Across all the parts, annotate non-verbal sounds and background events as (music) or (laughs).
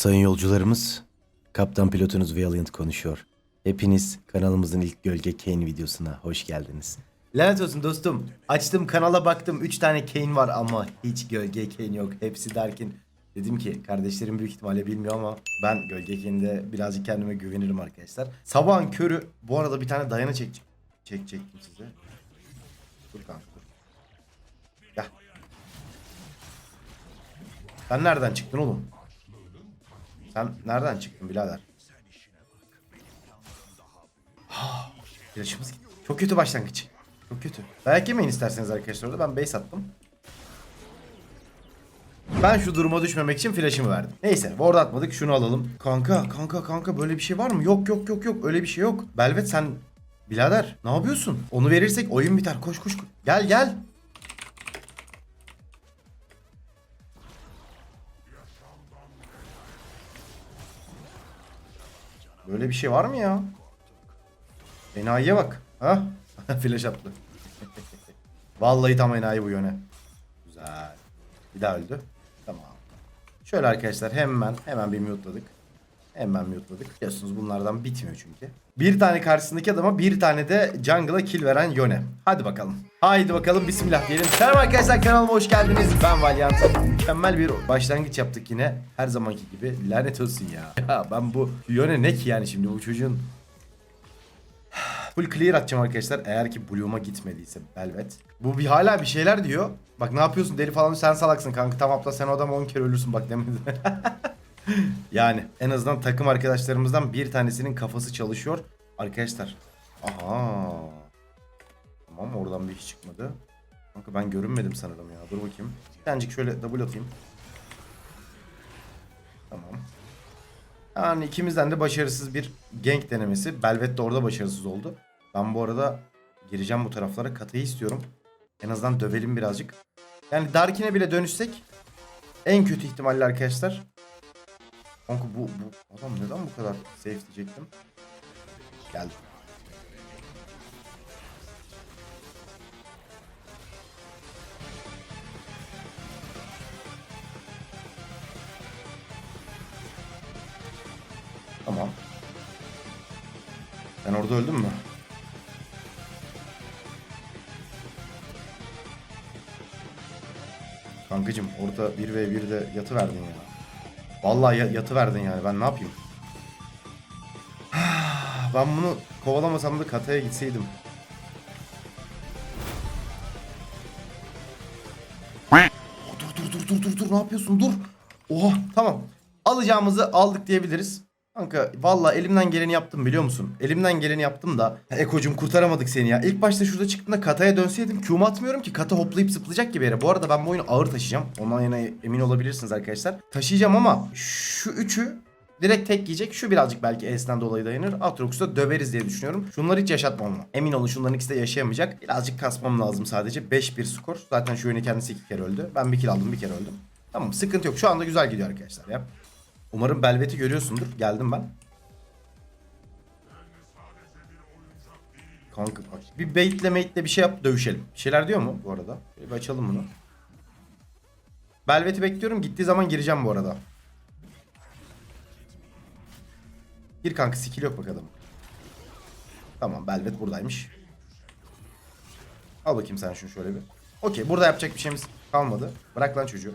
Sayın yolcularımız, kaptan pilotunuz Valiant konuşuyor. Hepiniz kanalımızın ilk Gölge Kane videosuna hoş geldiniz. Lanet olsun dostum. Açtım kanala baktım 3 tane Kane var ama hiç Gölge Kane yok. Hepsi derken dedim ki kardeşlerim büyük ihtimalle bilmiyor ama ben Gölge Kane'de birazcık kendime güvenirim arkadaşlar. Sabahın körü bu arada bir tane dayana çek çekecektim size. Dur kanka dur. Gel. Sen nereden çıktın oğlum? Sen nereden çıktın birader? Ha, Yaşımız gitti. Çok kötü başlangıç. Çok kötü. Dayak yemeyin isterseniz arkadaşlar orada. Ben base attım. Ben şu duruma düşmemek için flash'ımı verdim. Neyse ward atmadık şunu alalım. Kanka kanka kanka böyle bir şey var mı? Yok yok yok yok öyle bir şey yok. Belvet sen birader ne yapıyorsun? Onu verirsek oyun biter. Koş koş koş. Gel gel. Böyle bir şey var mı ya? Enayiye bak. Ha? (laughs) Flash attı. (laughs) Vallahi tam enayi bu yöne. Güzel. Bir daha öldü. Tamam. Şöyle arkadaşlar hemen hemen bir mute'ladık. Hemen mute'ladık. Biliyorsunuz bunlardan bitmiyor çünkü. Bir tane karşısındaki adama bir tane de jungle'a kill veren Yone. Hadi bakalım. Haydi bakalım bismillah diyelim. Selam arkadaşlar kanalıma hoş geldiniz. Ben Valiant. Mükemmel bir başlangıç yaptık yine. Her zamanki gibi. Lanet olsun ya. Ya ben bu Yone ne ki yani şimdi bu çocuğun (sighs) Full clear atacağım arkadaşlar eğer ki Bloom'a gitmediyse Belvet. Bu bir hala bir şeyler diyor. Bak ne yapıyorsun deli falan sen salaksın kanka tam aptal sen o adamı 10 kere ölürsün bak demedi. (laughs) yani en azından takım arkadaşlarımızdan bir tanesinin kafası çalışıyor. Arkadaşlar. Aha. Tamam oradan bir iş çıkmadı. Kanka ben görünmedim sanırım ya. Dur bakayım. Bir tanecik şöyle double atayım. Tamam. Yani ikimizden de başarısız bir gank denemesi. Belvet de orada başarısız oldu. Ben bu arada gireceğim bu taraflara. Katayı istiyorum. En azından dövelim birazcık. Yani Darkin'e bile dönüşsek en kötü ihtimalle arkadaşlar. Kanka bu, bu adam neden bu kadar safe diyecektim. Geldi. Tamam. Ben orada öldüm mü? Kankacım orada 1v1'de yatı verdin ya. Vallahi ya- yatı verdin yani ben ne yapayım? (sighs) Ben bunu kovalamasam da kataya gitseydim. Dur dur dur dur dur dur ne yapıyorsun dur. Oha tamam. Alacağımızı aldık diyebiliriz. Kanka valla elimden geleni yaptım biliyor musun? Elimden geleni yaptım da Eko'cum kurtaramadık seni ya. İlk başta şurada çıktığında kataya dönseydim Q'mu atmıyorum ki kata hoplayıp zıplayacak gibi yere. Bu arada ben bu oyunu ağır taşıyacağım. Ondan yana emin olabilirsiniz arkadaşlar. Taşıyacağım ama şu üçü direkt tek yiyecek. Şu birazcık belki S'den dolayı dayanır. Aatrox'u da döveriz diye düşünüyorum. Şunları hiç yaşatmam ama. Emin olun şunların ikisi de yaşayamayacak. Birazcık kasmam lazım sadece. 5-1 skor. Zaten şu oyunu kendisi iki kere öldü. Ben bir kill aldım bir kere öldüm. Tamam sıkıntı yok. Şu anda güzel gidiyor arkadaşlar ya. Umarım Belvet'i görüyorsundur. Geldim ben. Kanka bak. Bir baitle maitle bir şey yap dövüşelim. Bir şeyler diyor mu bu arada? Bir açalım bunu. Belvet'i bekliyorum. Gittiği zaman gireceğim bu arada. Gir kanka skill yok bak adam. Tamam Belvet buradaymış. Al bakayım sen şunu şöyle bir. Okey burada yapacak bir şeyimiz kalmadı. Bırak lan çocuğu.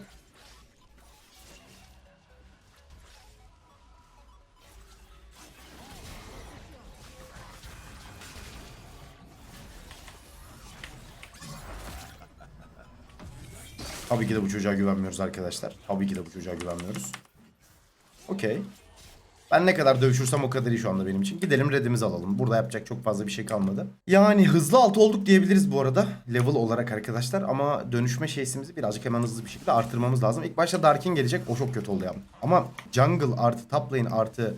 Tabii ki de bu çocuğa güvenmiyoruz arkadaşlar. Tabii ki de bu çocuğa güvenmiyoruz. Okey. Ben ne kadar dövüşürsem o kadar iyi şu anda benim için. Gidelim redimizi alalım. Burada yapacak çok fazla bir şey kalmadı. Yani hızlı alt olduk diyebiliriz bu arada. Level olarak arkadaşlar. Ama dönüşme şeysimizi birazcık hemen hızlı bir şekilde artırmamız lazım. İlk başta Darkin gelecek. O çok kötü oldu ya. Ama jungle artı top lane artı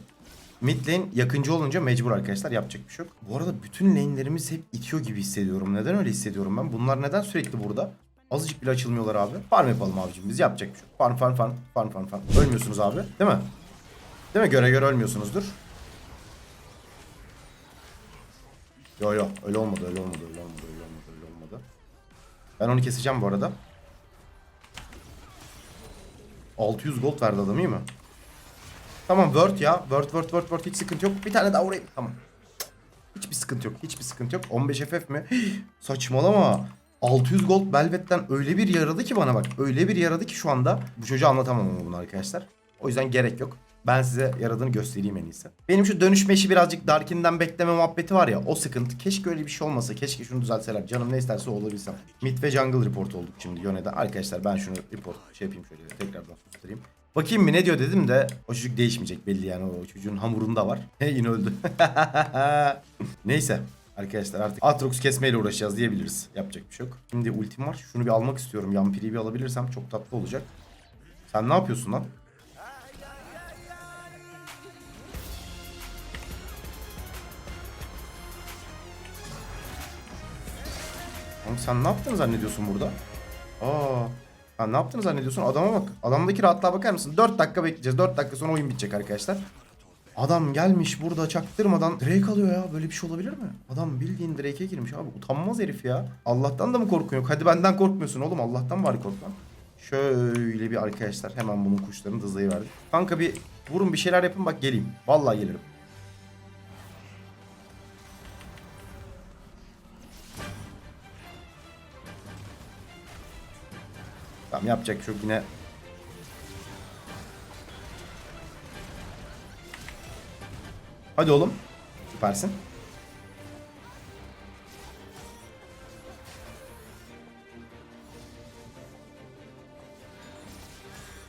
mid lane yakıncı olunca mecbur arkadaşlar. Yapacak bir şey yok. Bu arada bütün lane'lerimiz hep itiyor gibi hissediyorum. Neden öyle hissediyorum ben? Bunlar neden sürekli burada? Azıcık bile açılmıyorlar abi. Farm yapalım abicim biz yapacak bir şey. Farm farm farm farm farm farm. Ölmüyorsunuz abi değil mi? Değil mi? Göre göre ölmüyorsunuzdur. Yo yo öyle olmadı öyle olmadı öyle olmadı öyle olmadı öyle olmadı. Ben onu keseceğim bu arada. 600 gold verdi adam iyi mi? Tamam word ya. Word word word word hiç sıkıntı yok. Bir tane daha vurayım. Tamam. Hiçbir sıkıntı yok. Hiçbir sıkıntı yok. 15 FF mi? (gasps) Saçmalama. 600 gold Velvet'ten öyle bir yaradı ki bana bak. Öyle bir yaradı ki şu anda. Bu çocuğa anlatamam ama bunu arkadaşlar. O yüzden gerek yok. Ben size yaradığını göstereyim en iyisi. Benim şu dönüşme işi birazcık Darkin'den bekleme muhabbeti var ya o sıkıntı. Keşke öyle bir şey olmasa. Keşke şunu düzeltseler. Canım ne isterse olabilsem. Mid ve jungle report olduk şimdi Yone'de. Arkadaşlar ben şunu report şey yapayım şöyle tekrardan susturayım. Bakayım mı ne diyor dedim de o çocuk değişmeyecek belli yani o çocuğun hamurunda var. He (laughs) yine öldü. (laughs) Neyse arkadaşlar artık Atrox kesmeyle uğraşacağız diyebiliriz. Yapacak bir şey yok. Şimdi ultim var. Şunu bir almak istiyorum. Yampiri'yi bir alabilirsem çok tatlı olacak. Sen ne yapıyorsun lan? Oğlum sen ne yaptığını zannediyorsun burada? Aa. Ha, ne yaptığını zannediyorsun? Adama bak. Adamdaki rahatlığa bakar mısın? 4 dakika bekleyeceğiz. 4 dakika sonra oyun bitecek arkadaşlar. Adam gelmiş burada çaktırmadan Drake alıyor ya. Böyle bir şey olabilir mi? Adam bildiğin Drake'e girmiş abi. Utanmaz herif ya. Allah'tan da mı korkun yok? Hadi benden korkmuyorsun oğlum. Allah'tan bari kork lan. Şöyle bir arkadaşlar hemen bunun kuşlarını dızlayıverdik. Kanka bir vurun bir şeyler yapın bak geleyim. Vallahi gelirim. Tamam yapacak bir şey yine. Hadi oğlum. Süpersin.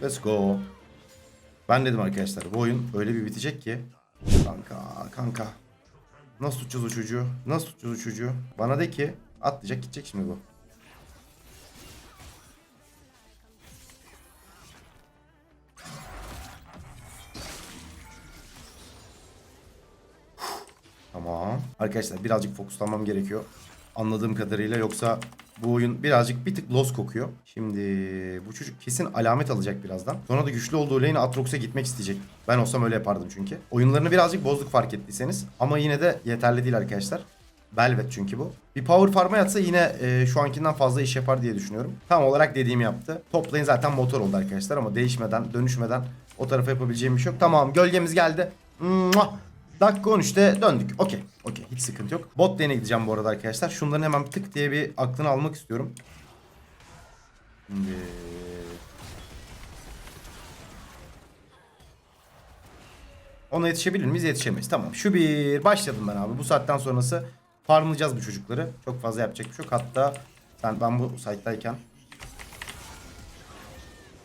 Let's go. Ben dedim arkadaşlar bu oyun öyle bir bitecek ki. Kanka kanka. Nasıl tutacağız o çocuğu? Nasıl tutacağız o çocuğu? Bana de ki atlayacak gidecek şimdi bu. Arkadaşlar birazcık fokuslanmam gerekiyor. Anladığım kadarıyla yoksa bu oyun birazcık bir tık los kokuyor. Şimdi bu çocuk kesin alamet alacak birazdan. Sonra da güçlü olduğu lane Atrox'a gitmek isteyecek. Ben olsam öyle yapardım çünkü. Oyunlarını birazcık bozduk fark ettiyseniz. Ama yine de yeterli değil arkadaşlar. Velvet çünkü bu. Bir power farm'a yatsa yine e, şu ankinden fazla iş yapar diye düşünüyorum. Tam olarak dediğimi yaptı. Top lane zaten motor oldu arkadaşlar ama değişmeden, dönüşmeden o tarafa yapabileceğim bir şey yok. Tamam gölgemiz geldi. Mua! Dakika 13'te döndük. Okey. Okey. Hiç sıkıntı yok. Bot lane'e gideceğim bu arada arkadaşlar. Şunların hemen tık diye bir aklını almak istiyorum. Şimdi... Ona yetişebilir miyiz? Yetişemeyiz. Tamam. Şu bir başladım ben abi. Bu saatten sonrası farmlayacağız bu çocukları. Çok fazla yapacak bir şey yok. Hatta ben, ben bu site'dayken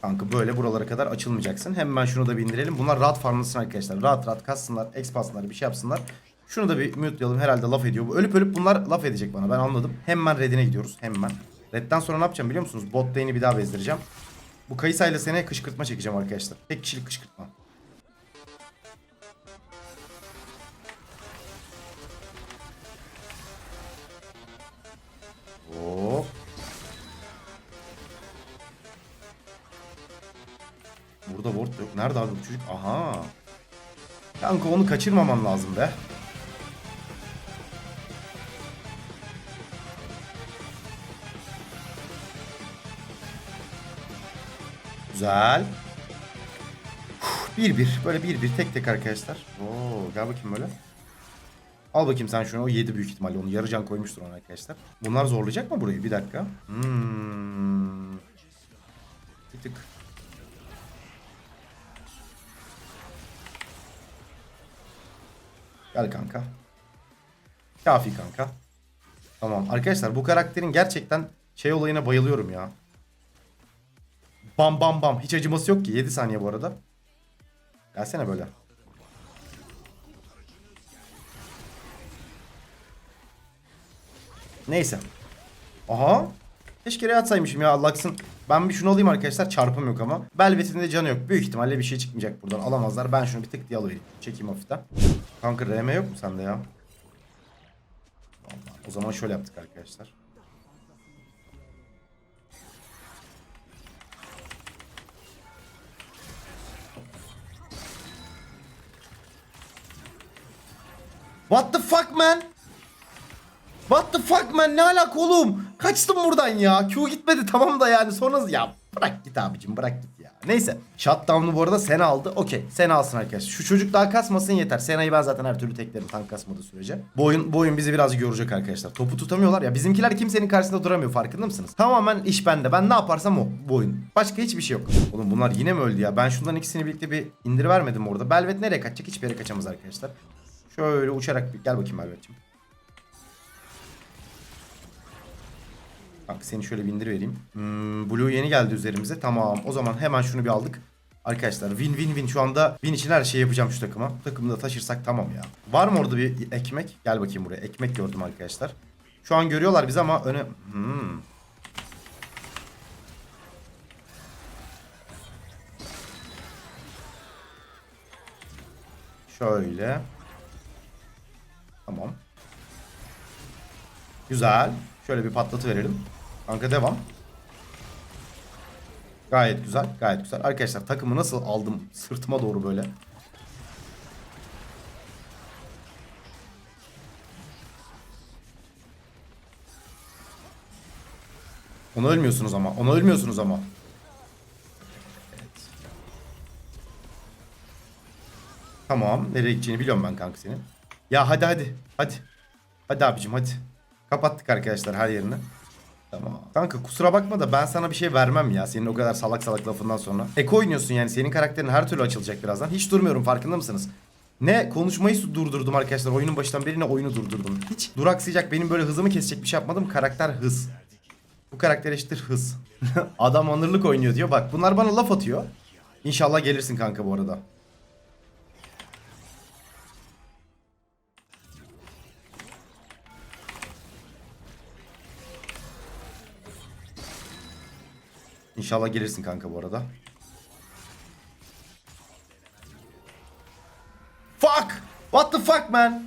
Kanka böyle buralara kadar açılmayacaksın. Hemen şunu da bir indirelim. Bunlar rahat farmlasın arkadaşlar. Rahat rahat kassınlar, expansınlar, bir şey yapsınlar. Şunu da bir mute'layalım. Herhalde laf ediyor. Ölüp ölüp bunlar laf edecek bana. Ben anladım. Hemen redine gidiyoruz. Hemen. Red'den sonra ne yapacağım biliyor musunuz? Bot lane'i bir daha bezdireceğim. Bu kayısayla sene kışkırtma çekeceğim arkadaşlar. Tek kişilik kışkırtma. Burada ward yok. Nerede abi bu çocuk? Aha. Kanka onu kaçırmaman lazım be. Güzel. 1-1. Böyle 1-1 tek tek arkadaşlar. Oo, gel bakayım böyle. Al bakayım sen şunu. O 7 büyük ihtimalle. Onu yarı can koymuştur ona arkadaşlar. Bunlar zorlayacak mı burayı? Bir dakika. Hmm. Bir tık. Gel kanka. Kafi kanka. Tamam. Arkadaşlar bu karakterin gerçekten şey olayına bayılıyorum ya. Bam bam bam. Hiç acıması yok ki. 7 saniye bu arada. Gelsene böyle. Neyse. Aha. Keşke atsaymışım ya Lux'ın. Ben bir şunu alayım arkadaşlar. Çarpım yok ama. Belvet'in de canı yok. Büyük ihtimalle bir şey çıkmayacak buradan. Alamazlar. Ben şunu bir tık diye alıvereyim. Çekeyim hafiften. Kanka RM yok mu sende ya? O zaman şöyle yaptık arkadaşlar. What the fuck man? What the fuck man ne alaka oğlum? Kaçtım buradan ya. Q gitmedi tamam da yani sonra ya bırak git abicim bırak git ya. Neyse. Shutdown'u bu arada Sena aldı. Okey. Sena alsın arkadaşlar. Şu çocuk daha kasmasın yeter. Sena'yı ben zaten her türlü teklerim tank kasmadığı sürece. Bu oyun, bu oyun bizi birazcık yoracak arkadaşlar. Topu tutamıyorlar ya. Bizimkiler kimsenin karşısında duramıyor farkında mısınız? Tamamen iş bende. Ben ne yaparsam o bu oyun. Başka hiçbir şey yok. Oğlum bunlar yine mi öldü ya? Ben şundan ikisini birlikte bir indir vermedim orada. Belvet nereye kaçacak? Hiçbir yere kaçamaz arkadaşlar. Şöyle uçarak bir gel bakayım Belvet'ciğim. Bak seni şöyle bir indir vereyim. Hmm, Blue yeni geldi üzerimize. Tamam. O zaman hemen şunu bir aldık. Arkadaşlar win win win şu anda win için her şeyi yapacağım şu takıma. Takımı da taşırsak tamam ya. Var mı orada bir ekmek? Gel bakayım buraya. Ekmek gördüm arkadaşlar. Şu an görüyorlar bizi ama öne... Hmm. Şöyle. Tamam. Güzel. Şöyle bir patlatı verelim. Kanka devam. Gayet güzel. Gayet güzel. Arkadaşlar takımı nasıl aldım sırtıma doğru böyle. Ona ölmüyorsunuz ama. Ona ölmüyorsunuz ama. Tamam. Nereye gideceğini biliyorum ben kanka senin. Ya hadi hadi. Hadi. Hadi abicim hadi. Kapattık arkadaşlar her yerini. Tamam. Kanka kusura bakma da ben sana bir şey vermem ya. Senin o kadar salak salak lafından sonra. Eko oynuyorsun yani. Senin karakterin her türlü açılacak birazdan. Hiç durmuyorum farkında mısınız? Ne konuşmayı durdurdum arkadaşlar. Oyunun başından beri ne oyunu durdurdum. Hiç duraksayacak benim böyle hızımı kesecek bir şey yapmadım. Karakter hız. Bu karakter eşittir hız. (laughs) Adam onurluk oynuyor diyor. Bak bunlar bana laf atıyor. İnşallah gelirsin kanka bu arada. İnşallah gelirsin kanka bu arada. Fuck! What the fuck man?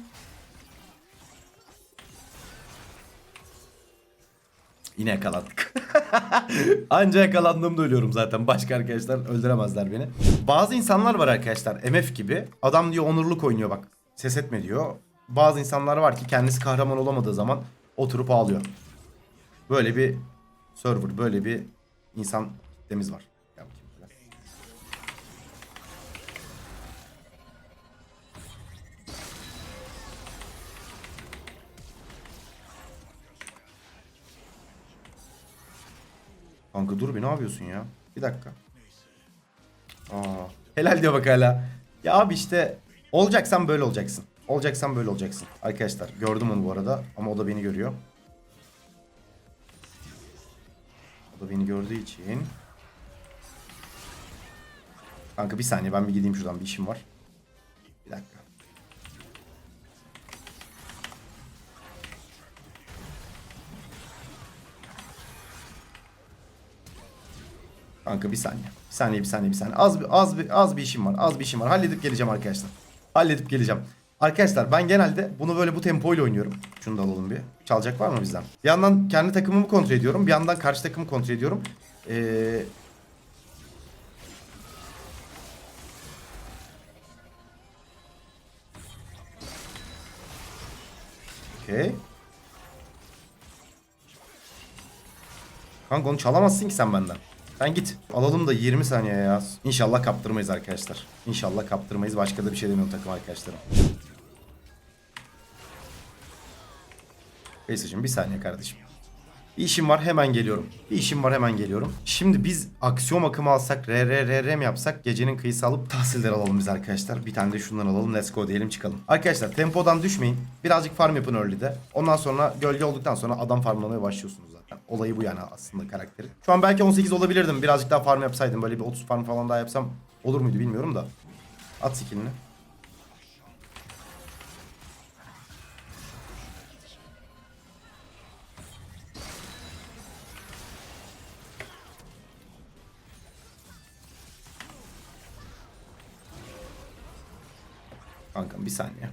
Yine yakalandık. (laughs) Anca yakalandığımda ölüyorum zaten. Başka arkadaşlar öldüremezler beni. Bazı insanlar var arkadaşlar. MF gibi. Adam diyor onurluk oynuyor bak. Ses etme diyor. Bazı insanlar var ki kendisi kahraman olamadığı zaman oturup ağlıyor. Böyle bir server, böyle bir insan kitlemiz var. Şöyle. Kanka dur bir ne yapıyorsun ya? Bir dakika. Aa, helal diyor bak hala. Ya abi işte olacaksan böyle olacaksın. Olacaksan böyle olacaksın. Arkadaşlar gördüm onu bu arada ama o da beni görüyor. Beni gördüğü için. Kanka bir saniye ben bir gideyim şuradan bir işim var. Bir dakika. Kanka bir saniye. Bir saniye bir saniye bir saniye. Az bir az bir az bir işim var. Az bir işim var. Halledip geleceğim arkadaşlar. Halledip geleceğim. Arkadaşlar ben genelde bunu böyle bu tempoyla oynuyorum. Şunu da alalım bir. Çalacak var mı bizden? Bir yandan kendi takımımı kontrol ediyorum. Bir yandan karşı takımı kontrol ediyorum. Ee... Okey. Kanka onu çalamazsın ki sen benden. Sen git. Alalım da 20 saniye ya. İnşallah kaptırmayız arkadaşlar. İnşallah kaptırmayız. Başka da bir şey demiyorum takım arkadaşlarım. Face'cim bir saniye kardeşim. Bir işim var hemen geliyorum. Bir işim var hemen geliyorum. Şimdi biz aksiyon akımı alsak RRRR mi yapsak gecenin kıyısı alıp tahsiller alalım biz arkadaşlar. Bir tane de şundan alalım let's go diyelim çıkalım. Arkadaşlar tempodan düşmeyin. Birazcık farm yapın early'de. Ondan sonra gölge olduktan sonra adam farmlamaya başlıyorsunuz zaten. Olayı bu yani aslında karakteri. Şu an belki 18 olabilirdim. Birazcık daha farm yapsaydım. Böyle bir 30 farm falan daha yapsam olur muydu bilmiyorum da. At skillini. Bir saniye.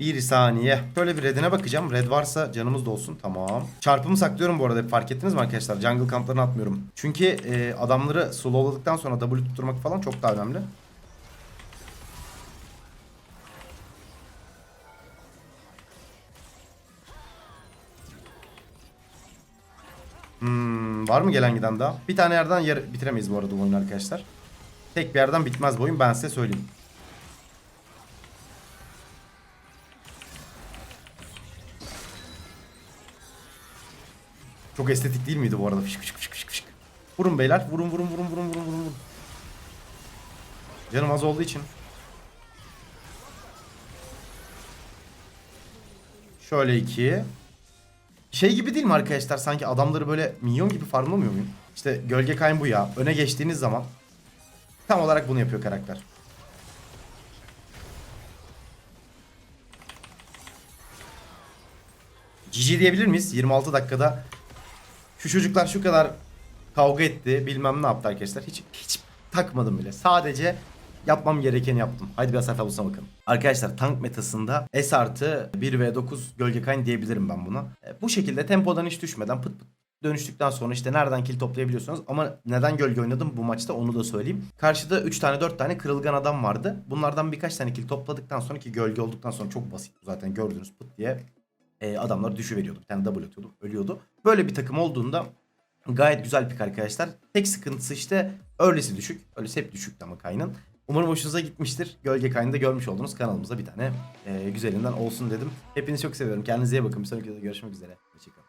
Bir saniye. Şöyle bir redine bakacağım. Red varsa canımız da olsun. Tamam. Çarpımı saklıyorum bu arada. Fark ettiniz mi arkadaşlar? Jungle kamplarına atmıyorum. Çünkü e, adamları slowladıktan sonra W tutturmak falan çok daha önemli. Hmm, Var mı gelen giden daha? Bir tane yerden yer bitiremeyiz bu arada bu oyunu arkadaşlar. Tek bir yerden bitmez bu oyun ben size söyleyeyim. Çok estetik değil miydi bu arada? Fışk fışk fışk fışk. Vurun beyler. Vurun vurun vurun vurun vurun vurun. Canım az olduğu için. Şöyle iki. Şey gibi değil mi arkadaşlar? Sanki adamları böyle minyon gibi farmlamıyor muyum? İşte gölge kayın bu ya. Öne geçtiğiniz zaman tam olarak bunu yapıyor karakter. GG diyebilir miyiz? 26 dakikada şu çocuklar şu kadar kavga etti bilmem ne yaptı arkadaşlar. Hiç hiç takmadım bile. Sadece yapmam gerekeni yaptım. Haydi biraz bulsana bakın. Arkadaşlar tank metasında S artı 1v9 gölge kayn diyebilirim ben buna. E, bu şekilde tempodan hiç düşmeden pıt pıt dönüştükten sonra işte nereden kill toplayabiliyorsunuz ama neden gölge oynadım bu maçta onu da söyleyeyim. Karşıda 3 tane 4 tane kırılgan adam vardı. Bunlardan birkaç tane kill topladıktan sonra ki gölge olduktan sonra çok basit zaten gördünüz pıt diye e, adamlar düşüveriyordu. Bir tane double atıyordu ölüyordu. Böyle bir takım olduğunda gayet güzel pik arkadaşlar. Tek sıkıntısı işte early'si düşük. Early'si hep düşüktü ama kaynın. Umarım hoşunuza gitmiştir. Gölge kaynında görmüş oldunuz. Kanalımızda bir tane e, güzelinden olsun dedim. Hepinizi çok seviyorum. Kendinize iyi bakın. Bir sonraki videoda görüşmek üzere. Hoşçakalın.